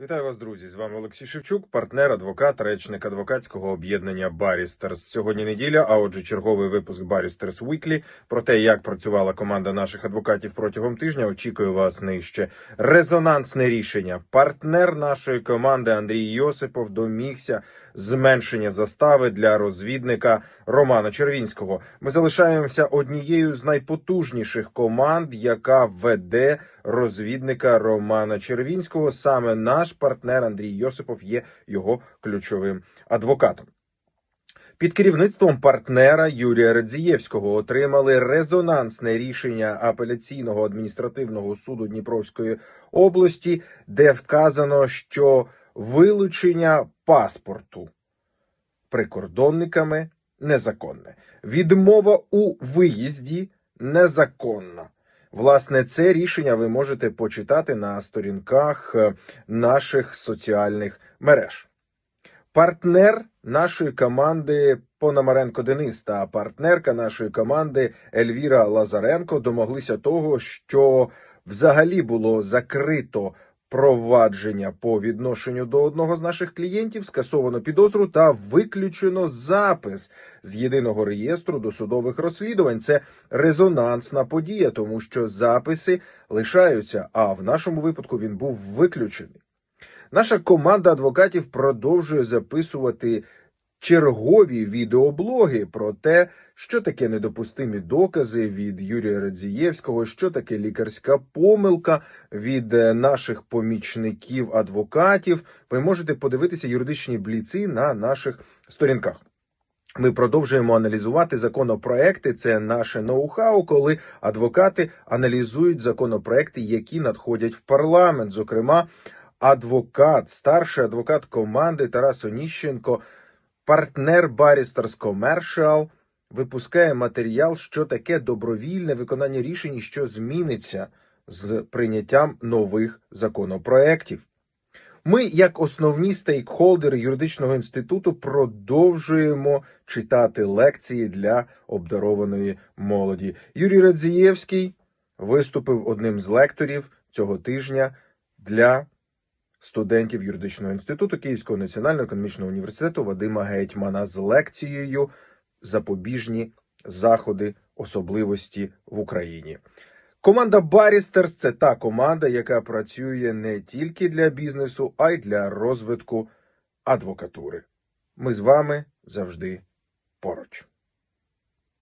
Вітаю вас, друзі! З вами Олексій Шевчук, партнер, адвокат, речник адвокатського об'єднання Барістерс. Сьогодні неділя, а отже, черговий випуск Барістерс Weekly про те, як працювала команда наших адвокатів протягом тижня. Очікую вас нижче. Резонансне рішення. Партнер нашої команди Андрій Йосипов домігся зменшення застави для розвідника Романа Червінського. Ми залишаємося однією з найпотужніших команд, яка веде розвідника Романа Червінського. Саме наш партнер Андрій Йосипов є його ключовим адвокатом. Під керівництвом партнера Юрія Радзієвського отримали резонансне рішення апеляційного адміністративного суду Дніпровської області, де вказано, що вилучення паспорту прикордонниками незаконне. Відмова у виїзді незаконна. Власне, це рішення ви можете почитати на сторінках е, наших соціальних мереж. Партнер нашої команди Пономаренко Денис та партнерка нашої команди Ельвіра Лазаренко домоглися того, що взагалі було закрито провадження по відношенню до одного з наших клієнтів, скасовано підозру та виключено запис з єдиного реєстру досудових розслідувань. Це резонансна подія, тому що записи лишаються, а в нашому випадку він був виключений. Наша команда адвокатів продовжує записувати чергові відеоблоги про те, що таке недопустимі докази від Юрія Радзієвського, що таке лікарська помилка від е, наших помічників адвокатів. Ви можете подивитися юридичні бліци на наших сторінках. Ми продовжуємо аналізувати законопроекти. Це наше ноу-хау, коли адвокати аналізують законопроекти, які надходять в парламент. Зокрема, адвокат, старший адвокат команди Тарас Оніщенко, партнер Barristers Commercial, випускає матеріал, що таке добровільне виконання рішень, що зміниться з прийняттям нових законопроєктів. Ми, як основні стейкхолдери юридичного інституту, продовжуємо читати лекції для обдарованої молоді. Юрій Радзієвський виступив одним з лекторів цього тижня для студентів юридичного інституту Київського національного економічного університету Вадима Гетьмана з лекцією Запобіжні заходи особливості в Україні. Команда Барістерс це та команда, яка працює не тільки для бізнесу, а й для розвитку адвокатури. Ми з вами завжди поруч.